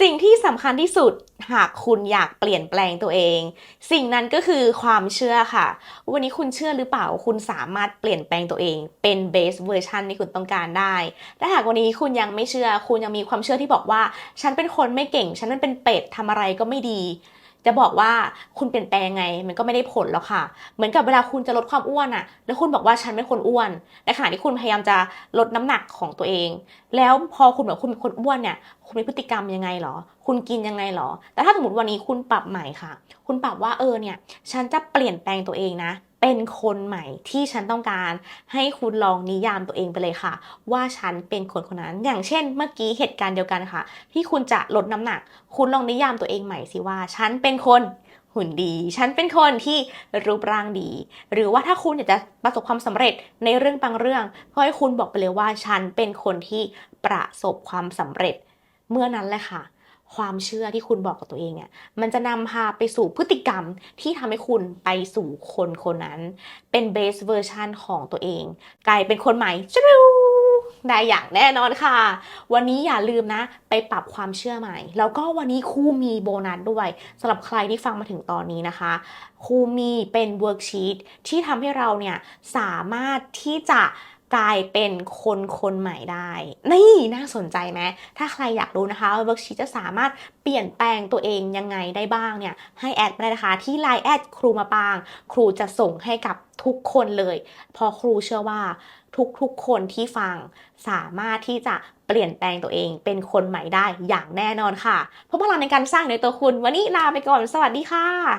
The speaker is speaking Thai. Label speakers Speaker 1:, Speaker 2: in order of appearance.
Speaker 1: สิ่งที่สำคัญที่สุดหากคุณอยากเปลี่ยนแปลงตัวเอง สิ่งนั้นก็คือความเชื่อค่ะ วันนี้คุณเชื่อหรือเปล่าคุณสามารถเปลี่ยนแปลงตัวเอง เป็นเบสเวอร์ชันที่คุณต้องการได้ถ้าหากวันนี้คุณยังไม่เชื่อ คุณยังมีความเชื่อที่บอกว่า ฉันเป็นคนไม่เก่ง ฉันนั้นเป็นเป็ดทำอะไรก็ไม่ดี จะบอกว่าคุณเปลี่ยนแปลงไง มันก็ไม่ได้ผลแล้วค่ะ เหมือนกับเวลาคุณจะลดความอ้วนอะแล้วคุณบอกว่าฉันไม่คนอ้วนในขณะที่คุณพยายามจะลดน้ำหนักของตัวเอง แล้วพอคุณบอกคุณเป็นคนอ้วนเนี่ย คุณมีพฤติกรรมยังไงหรอ คุณกินยังไงหรอ แต่ถ้าสมมติวันนี้คุณปรับใหม่ค่ะ คุณปรับว่าเออเนี่ย ฉันจะเปลี่ยนแปลงตัวเองนะ เป็นคนใหม่ที่ฉันต้องการ ให้คุณลองนิยามตัวเองไปเลยค่ะ ว่าฉันเป็นคนคนนั้น อย่างเช่น เมื่อกี้เหตุการณ์เดียวกันค่ะ ที่คุณจะลดน้ำหนัก คุณลองนิยามตัวเองใหม่สิว่า ฉันเป็นคนหุ่นดี ฉันเป็นคนที่รูปร่างดี หรือว่าถ้าคุณอยากจะประสบความสำเร็จในเรื่องบางเรื่องก็ให้คุณบอกไปเลยว่าฉันเป็นคนที่ประสบความสำเร็จ เมื่อนั้นแหละค่ะ ความเชื่อที่คุณบอกกับตัวเองเนี่ยมันจะนำพาไปสู่พฤติกรรมที่ทำให้คุณไปสู่คนคนนั้น เป็นเบสเวอร์ชันของตัวเอง กลายเป็นคนใหม่จรูได้อย่างแน่นอนค่ะ วันนี้อย่าลืมนะ ไปปรับความเชื่อใหม่ แล้วก็วันนี้ครูมีโบนัสด้วยสำหรับใครที่ฟังมาถึงตอนนี้นะคะครูมีเป็นเวิร์กชีตที่ทำให้เราเนี่ยสามารถที่จะ กลายเป็นคนคนใหม่ได้ นี่น่าสนใจไหม ถ้าใครอยากรู้นะคะว่าเวิร์กชีจะสามารถเปลี่ยนแปลงตัวเองยังไงได้บ้างเนี่ย ให้แอดมาได้นะคะ ที่ Line แอดครูมาปาง ครูจะส่งให้กับทุกคนเลยเพอครูเชื่อว่าทุกๆคนที่ฟังสามารถที่จะเปลี่ยนแปลงตัวเองเป็นคนใหม่ได้อย่างแน่นอนค่ะ เพราะพลังในการสร้างในตัวคุณ วันนี้ลาไปก่อน สวัสดีค่ะ